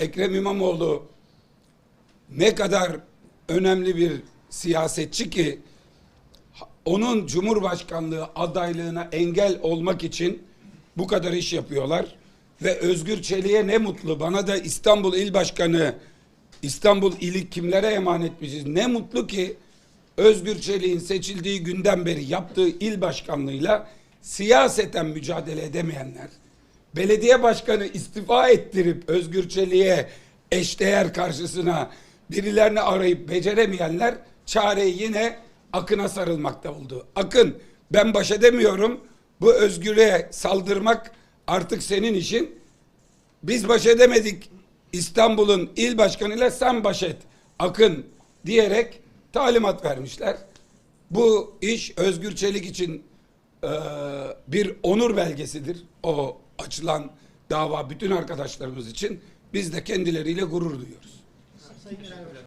Ekrem İmamoğlu ne kadar önemli bir siyasetçi ki onun Cumhurbaşkanlığı adaylığına engel olmak için bu kadar iş yapıyorlar. Ve Özgür Çelik'e ne mutlu. Bana da İstanbul İl Başkanı, İstanbul ili kimlere emanetmişiz. Ne mutlu ki Özgür Çelik'in seçildiği günden beri yaptığı il başkanlığıyla siyaseten mücadele edemeyenler, belediye başkanı istifa ettirip Özgür Çelik'e eşdeğer karşısına birilerini arayıp beceremeyenler çareyi yine Akın'a sarılmakta oldu. Akın ben baş edemiyorum. Bu özgürlüğe saldırmak artık senin işin. Biz baş edemedik. İstanbul'un il başkanıyla sen baş et. Akın diyerek talimat vermişler. Bu iş Özgür Çelik için eee, bir onur belgesidir. O açılan dava bütün arkadaşlarımız için. Biz de kendileriyle gurur duyuyoruz.